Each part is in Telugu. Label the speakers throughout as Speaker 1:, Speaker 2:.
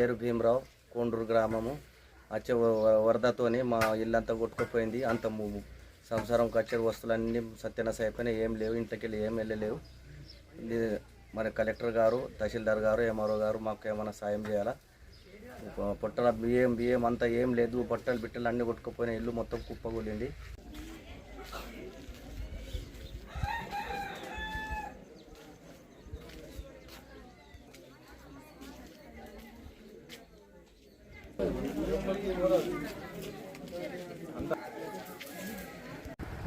Speaker 1: పేరు భీమరావు కొండూరు గ్రామము. వచ్చే వ- వరదతోని మా ఇల్లంతా కొట్టుకుపోయింది. అంత ము- సంసారంకి వచ్చే వస్తువులన్నీ సత్యనాశ అయిపోయినాయి ఏం లేవు. ఇంటికి వెళ్ళి ఏం వెళ్ళలేవు. మన మరి కలెక్టర్ గారు తహసీల్దార్ గారు ఎంఆర్ఓ గారు మాకు ఏమైనా సాయం చేయాలా? పొట్టల బియ్యం బియ్యం అంతా ఏం లేదు. పొట్టలు బిట్టలు అన్నీ కొట్టుకుపోయినాయి ఇల్లు మొత్తం కుప్పగూలింది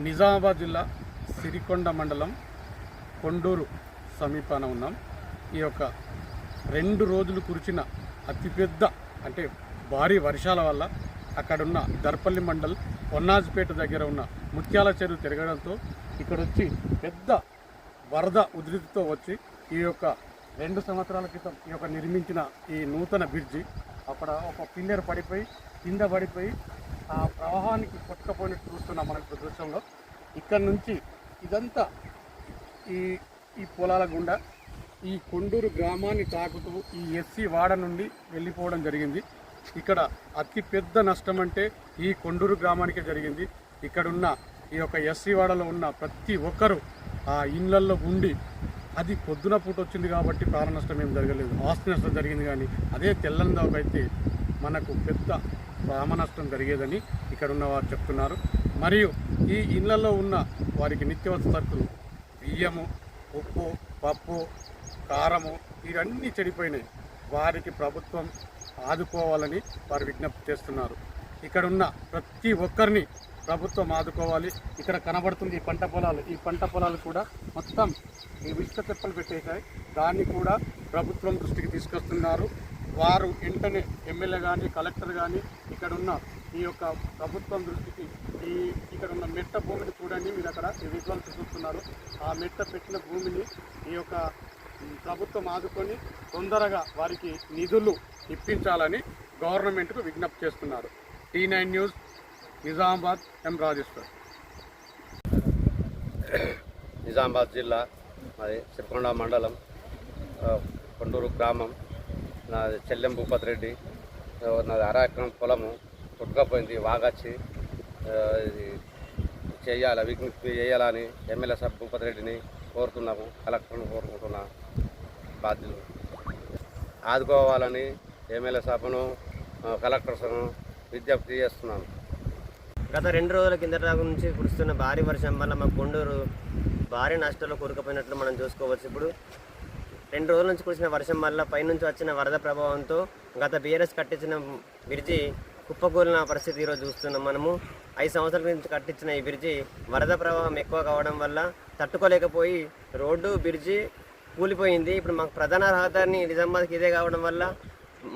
Speaker 2: నిజామాబాద్ జిల్లా సిరికొండ మండలం కొండూరు సమీపాన ఉన్నాం. ఈ యొక్క రెండు రోజులు కురిచిన అతిపెద్ద అంటే భారీ వర్షాల వల్ల అక్కడున్న దర్పల్లి మండల్ పొన్నాజ్పేట దగ్గర ఉన్న ముత్యాల చెరువు తిరగడంతో ఇక్కడ వచ్చి పెద్ద వరద ఉధృతితో వచ్చి ఈ యొక్క రెండు సంవత్సరాల క్రితం ఈ యొక్క నిర్మించిన ఈ నూతన బ్రిడ్జి అక్కడ ఒక పిల్లర్ పడిపోయి కింద పడిపోయి ఆ ప్రవాహానికి కొట్టుకపోయినట్టు చూస్తున్నాం మనం ఇప్పుడు దృశ్యంలో. ఇక్కడ నుంచి ఇదంతా ఈ ఈ పొలాల గుండా ఈ కొండూరు గ్రామాన్ని తాకుతూ ఈ ఎస్సీ వాడ నుండి వెళ్ళిపోవడం జరిగింది. ఇక్కడ అతి పెద్ద నష్టం అంటే ఈ కొండూరు గ్రామానికే జరిగింది. ఇక్కడున్న ఈ యొక్క ఎస్సీ వాడలో ఉన్న ప్రతి ఒక్కరూ ఆ ఇళ్ళల్లో ఉండి అది పొద్దున పూట వచ్చింది కాబట్టి ప్రాణ నష్టం ఏం జరగలేదు. ఆస్తి నష్టం జరిగింది కానీ అదే తెల్లందాకైతే మనకు పెద్ద ప్రాణనష్టం జరిగేదని ఇక్కడ ఉన్న వారు చెప్తున్నారు. మరియు ఈ ఇళ్ళలో ఉన్న వారికి నిత్యవసర సరుకులు బియ్యము ఉప్పు పప్పు కారము ఇవన్నీ చెడిపోయినాయి. వారికి ప్రభుత్వం ఆదుకోవాలని వారు విజ్ఞప్తి చేస్తున్నారు. ఇక్కడ ఉన్న ప్రతి ఒక్కరిని ప్రభుత్వం ఆదుకోవాలి. ఇక్కడ కనబడుతుంది ఈ పంట పొలాలు. ఈ పంట పొలాలు కూడా మొత్తం ఈ ఇసుక తెప్పలు పెట్టేశాయి. దాన్ని కూడా ప్రభుత్వం దృష్టికి తీసుకొస్తున్నారు. వారు వెంటనే ఎమ్మెల్యే కానీ కలెక్టర్ కానీ ఇక్కడ ఉన్న ఈ యొక్క ప్రభుత్వం దృష్టికి ఈ ఇక్కడ ఉన్న మెట్ట భూమిని చూడండి మీరు అక్కడ ఈ విజువల్స్ చూస్తున్నారు ఆ మెట్ట పెట్టిన భూమిని ఈ యొక్క ప్రభుత్వం ఆదుకొని తొందరగా వారికి నిధులు ఇప్పించాలని గవర్నమెంట్కు విజ్ఞప్తి చేస్తున్నారు. T nine news Nizamabad M Rajeshwar.
Speaker 3: Nizamabad జిల్లా అది సిరికొండ మండలం కొండూరు గ్రామం. నాది చెల్లెం భూపతి రెడ్డి. నాది అర ఎకరం పొలము. కొట్టుకపోయింది వాగచ్చి ఆ, చేయాలి విజ్ఞప్తి చేయాలని ఎమ్మెల్యే సార్ భూపతి రెడ్డిని కోరుతున్నాము. కలెక్టర్ని కోరుకుంటున్నా బాధ్యులు. ఆదుకోవాలని ఎమ్మెల్యే సభను కలెక్టర్స్ను విజ్ఞప్తి చేస్తున్నాను.
Speaker 4: గత రెండు రోజుల కిందట నుంచి కురుస్తున్న భారీ వర్షం వల్ల మా గుండూరు భారీ నష్టాలు కూరుకుపోయినట్లు మనం చూసుకోవచ్చు. ఇప్పుడు రెండు రోజుల నుంచి కురిసిన వర్షం వల్ల పైనుంచి వచ్చిన వరద ప్రభావంతో గత బీఆర్ఎస్ కట్టించిన బ్రిడ్జి కుప్పకూలిన పరిస్థితి ఈరోజు చూస్తున్నాం మనము. ఐదు సంవత్సరాల నుంచి కట్టించిన ఈ బ్రిడ్జి వరద ప్రభావం ఎక్కువ కావడం వల్ల తట్టుకోలేకపోయి రోడ్డు బ్రిడ్జి కూలిపోయింది. ఇప్పుడు మాకు ప్రధాన రహదారిని నిజామాబాద్కి ఇదే కావడం వల్ల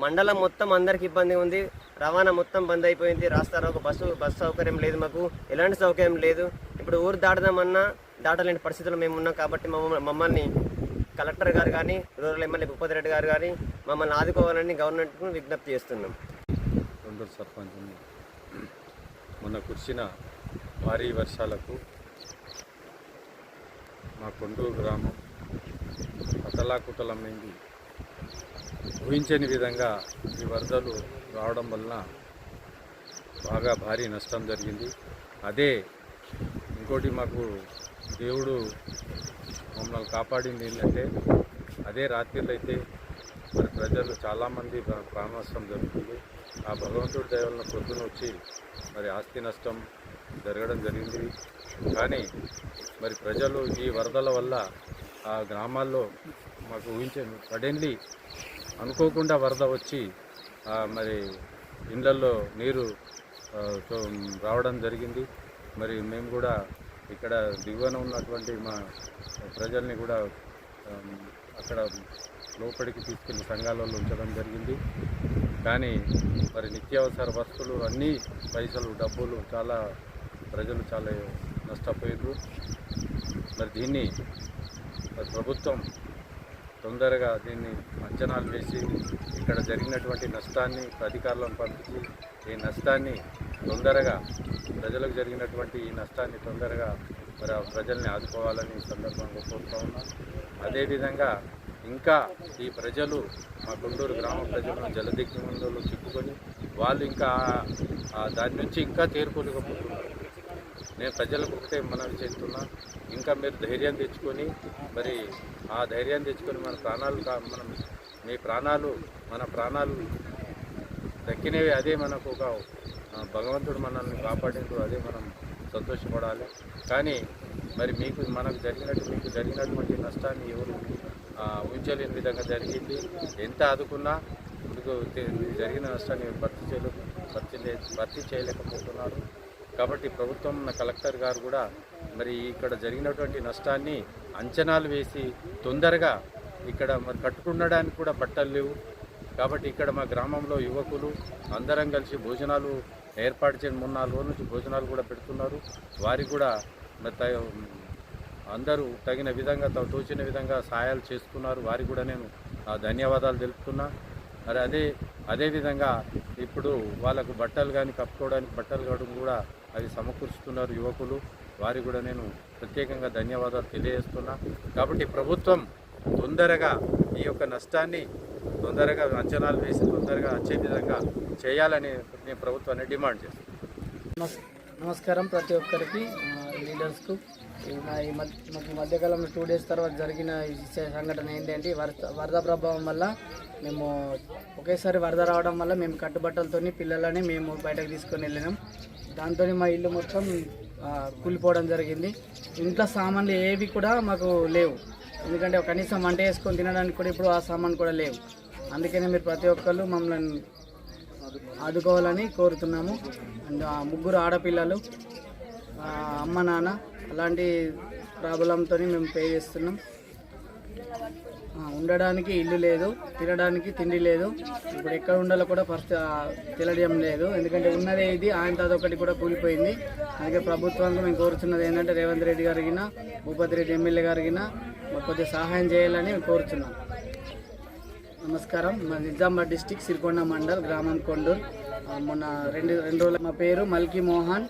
Speaker 4: మండలం మొత్తం అందరికి ఇబ్బంది ఉంది. రవాణా మొత్తం బంద్ అయిపోయింది. రాస్తారా ఒక బస్సు బస్సు సౌకర్యం లేదు మాకు. ఎలాంటి సౌకర్యం లేదు. ఇప్పుడు ఊరు దాటదామన్నా దాటలేని పరిస్థితులు మేము ఉన్నాం కాబట్టి మమ్మల్ని కలెక్టర్ గారు కానీ రూరల్ ఎమ్మెల్యే భూపతి రెడ్డి గారు కానీ మమ్మల్ని ఆదుకోవాలని గవర్నమెంట్కు విజ్ఞప్తి చేస్తున్నాం.
Speaker 5: కొండూరు సర్పంచ్ని మొన్న కురిసిన భారీ వర్షాలకు మా కొండూరు గ్రామం అతలాకుతలమైంది ఊహించని విధంగా ఈ వరదలు రావడం వలన బాగా భారీ నష్టం జరిగింది. అదే ఇంకోటి మాకు దేవుడు మమ్మల్ని కాపాడింది ఏంటంటే అదే రాత్రిలో అయితే మరి ప్రజలు చాలామంది ప్రా- జరుగుతుంది. ఆ భగవంతుడి దయవలన పొద్దున వచ్చి మరి ఆస్తి నష్టం జరగడం జరిగింది. కానీ మరి ప్రజలు ఈ వరదల వల్ల ఆ గ్రామాల్లో మాకు ఊహించే సడన్లీ అనుకోకుండా వరద వచ్చి మరి ఇండ్లల్లో నీరు రావడం జరిగింది. మరి మేము కూడా ఇక్కడ దిగువన ఉన్నటువంటి మా ప్రజల్ని కూడా అక్కడ లోపలికి తీసుకెళ్ళి సంఘాలలో ఉంచడం జరిగింది. కానీ మరి నిత్యావసర వస్తువులు అన్నీ పైసలు డబ్బులు చాలా ప్రజలు చాలా నష్టపోయారు మరి దీన్ని మరి ప్రభుత్వం తొందరగా దీన్ని అంచనాలు వేసి ఇక్కడ జరిగినటువంటి నష్టాన్ని అధికారులను పంపించి ఈ నష్టాన్ని తొందరగా ప్రజలకు జరిగినటువంటి ఈ నష్టాన్ని తొందరగా మరి ఆ ప్రజల్ని ఆదుకోవాలని ఈ సందర్భంగా కోరుతూ ఉన్నాం. అదేవిధంగా ఇంకా ఈ ప్రజలు మా గుంటూరు గ్రామ ప్రజలను జలదిగ్బంధంలో చిక్కుకొని వాళ్ళు ఇంకా దాని నుంచి ఇంకా తేరుకోలేకపోతున్నారు నేను ప్రజలకు ఒకటే మనవి చేస్తున్నా. ఇంకా మీరు ధైర్యం తెచ్చుకొని మరి ఆ ధైర్యం తెచ్చుకొని మన ప్రాణాలు కా- మనం మీ ప్రాణాలు మన ప్రాణాలు దక్కినవి అదే మనకు ఒక భగవంతుడు మనల్ని కాపాడిండు అదే మనం సంతోషపడాలి. కానీ మరి మీకు మనకు జరిగినట్టు మీకు జరిగినటువంటి నష్టాన్ని ఎవరు ఊహించలేని విధంగా జరిగింది. ఎంత ఆదుకున్నా మీకు జరిగిన నష్టాన్ని భర్తీ చేయలే భర్తీ లే భర్తీ చేయలేకపోతున్నారు. కాబట్టి ప్రభుత్వం కలెక్టర్ గారు కూడా మరి ఇక్కడ జరిగినటువంటి నష్టాన్ని అంచనాలు వేసి తొందరగా ఇక్కడ మరి కట్టుకుండడానికి కూడా బట్టలు లేవు. కాబట్టి ఇక్కడ మా గ్రామంలో యువకులు అందరం కలిసి భోజనాలు ఏర్పాటు చేయడం మూడు నాలుగు రోజుల నుంచి భోజనాలు కూడా పెడుతున్నారు. వారికి కూడా మరి అందరూ తగిన విధంగా తోచిన విధంగా సహాయాలు చేస్తున్నారు వారికి కూడా నేను ఆ, ధన్యవాదాలు తెలుపుతున్నా. మరి అదే అదేవిధంగా ఇప్పుడు వాళ్ళకు బట్టలు కానీ కప్పుకోవడానికి బట్టలు కావడం కూడా అవి సమకూరుస్తున్నారు యువకులు. వారికి కూడా నేను ప్రత్యేకంగా ధన్యవాదాలు తెలియజేస్తున్నా. కాబట్టి ప్రభుత్వం తొందరగా ఈ యొక్క నష్టాన్ని తొందరగా అంచనాలు వేసి తొందరగా వచ్చే విధంగా చేయాలని నేను ప్రభుత్వాన్ని డిమాండ్ చేస్తున్నాను
Speaker 6: నమస్కారం ప్రతి ఒక్కరికి లీడర్స్కు. ఈ మా- ఈ మధ్య మాకు మధ్యకాలంలో టూ డేస్ తర్వాత జరిగిన ఈ సంఘటన ఏంటంటే వరద వరద ప్రభావం వల్ల మేము ఒకేసారి వరద రావడం వల్ల మేము కట్టుబట్టలతో పిల్లలని మేము బయటకు తీసుకొని వెళ్ళినాం. దాంతో మా ఇల్లు మొత్తం కూలిపోవడం జరిగింది. ఇంట్లో సామాన్లు ఏవి కూడా మాకు లేవు. ఎందుకంటే కనీసం వంట వేసుకొని తినడానికి కూడా ఇప్పుడు ఆ సామాన్ కూడా లేవు. అందుకనే మీరు ప్రతి ఒక్కళ్ళు మమ్మల్ని ఆదుకోవాలని కోరుతున్నాము. అండ్ ఆ ముగ్గురు ఆడపిల్లలు అమ్మ నాన్న అలాంటి ప్రాబ్లంతో మేము పే చేస్తున్నాం. ఉండడానికి ఇల్లు లేదు తినడానికి తిండి లేదు. ఇప్పుడు ఎక్కడ ఉండాలో కూడా ఫస్ట్ తెలియడం లేదు. ఎందుకంటే ఉన్నదే ఇది ఆయన అదొకటి కూడా కూలిపోయింది. అందుకే ప్రభుత్వానికి మేము కోరుతున్నది ఏంటంటే రేవంత్ రెడ్డి గారిగిన భూపతి రెడ్డి ఎమ్మెల్యే గారిగిన కొద్దిగా సహాయం చేయాలని మేము కోరుతున్నాం. నమస్కారం. మా నిజామాబాద్ డిస్టిక్ సిరికొండ మండల్ గ్రామం కొండూరు. మొన్న రెండు రెండు రోజుల మా పేరు మల్కి మోహన్.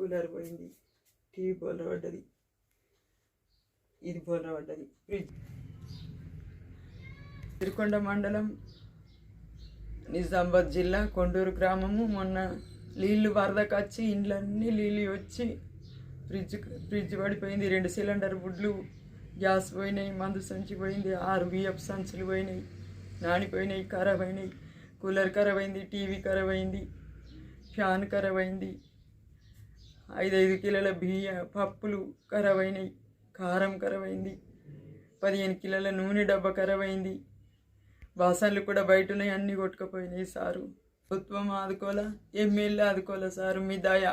Speaker 7: కూలర్ పోయింది. టీవీ బోల్ర పడ్డది. ఇది బోల్ర పడ్డది. ఫ్రిడ్జ్. సిరికొండ మండలం నిజామాబాద్ జిల్లా కొండూరు గ్రామము. మొన్న నీళ్ళు వరదకు వచ్చి ఇండ్లన్నీ నీళ్ళు వచ్చి ఫ్రిడ్జ్ ఫ్రిడ్జ్ పడిపోయింది. రెండు సిలిండర్ బుడ్లు గ్యాస్ పోయినాయి మందు సంచి పోయింది ఆరు బియ్యపు సంచులు పోయినాయి నానిపోయినాయి ఖరాబ్ అయినాయి. కూలర్ ఖరాబ్ అయింది టీవీ ఖరాబ్ అయింది ఫ్యాన్ ఖరాబ్ అయింది. ఐదైదు కిలోల బియ్య పప్పులు ఖరాబ్ అయినాయి కారం ఖరాబ్ అయింది పదిహేను కిలోల నూనె డబ్బా ఖరాబ్ అయింది బాసన్లు కూడా బయట ఉన్నాయి అన్నీ కొట్టుకుపోయినాయి సారు. ప్రభుత్వం ఆదుకోవాలా ఎమ్మెల్యే ఆదుకోవాలా సారు మీ దయ.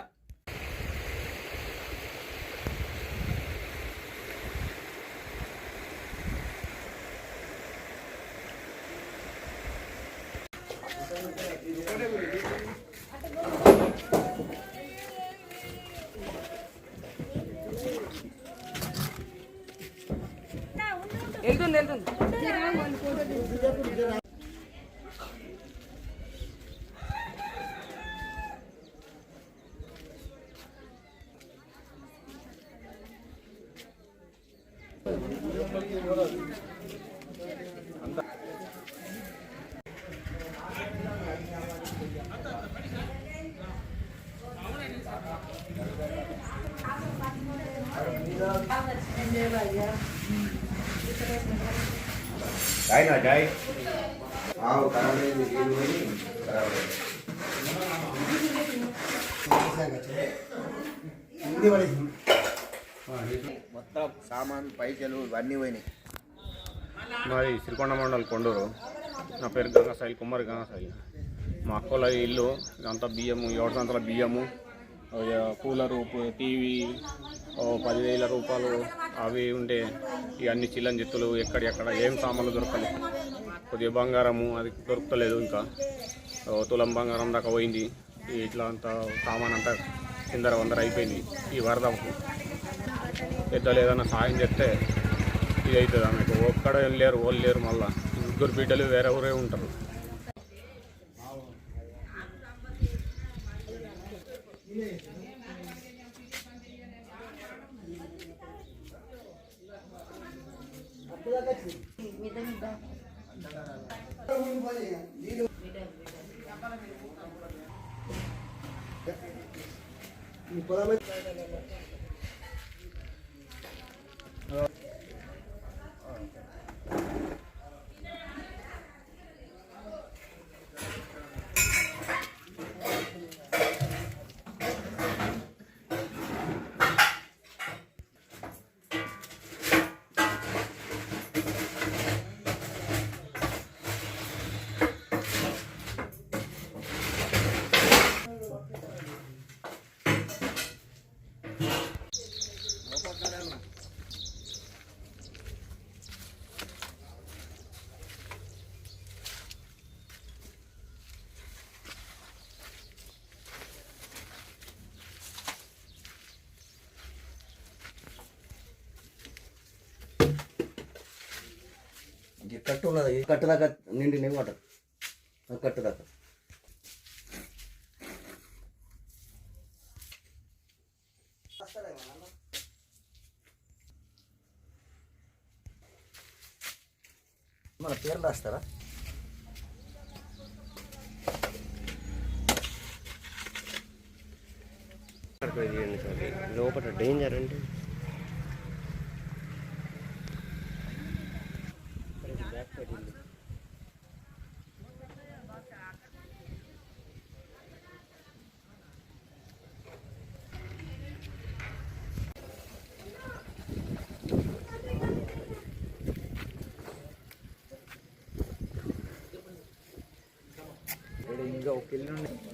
Speaker 1: Gracias. જાય ના જાય આવ કારણે જીવ હોય બરાબર હિન્દી વાળી
Speaker 8: మొత్తం సామాన్ పైసలు ఇవన్నీ పోయినాయి.
Speaker 9: మాది శ్రీకొండ మండల్ కొండూరు. నా పేరు గంగాసాయి కుమారి గంగాసాయి మా అక్కల ఇల్లు ఇదంతా బియ్యము ఎవరిదంతల బియ్యము. కూలర్ కూలరు టీవీ పదివేల రూపాయలు అవి ఉండే ఇవన్నీ చిల్లని చెత్తులు ఎక్కడెక్కడ ఏం సామాన్లు దొరకలేదు కొద్దిగా బంగారము అది దొరకలేదు ఇంకా. తులం బంగారం దాకా పోయింది. ఇట్లా అంతా సామాన్ అంతా కిందర వందర అయిపోయింది ఈ వరద పెద్దలు ఏదైనా సాయం చేస్తే ఇది అవుతుంది ఆమెకు. ఒక్కడ లేరు వాళ్ళు లేరు మళ్ళీ. ముగ్గురు బిడ్డలు వేరే ఊరే ఉంటారు.
Speaker 1: ఈ కట్టు ఉన్నది. కట్టు దాకా నిండి వాటర్. కట్టుదాకా కట్టు దాకా. మన పేరు రాస్తారా?
Speaker 4: లోపల డేంజర్ అంటే?
Speaker 8: ఇంకా ఒక ఇల్లు ఉన్నాయి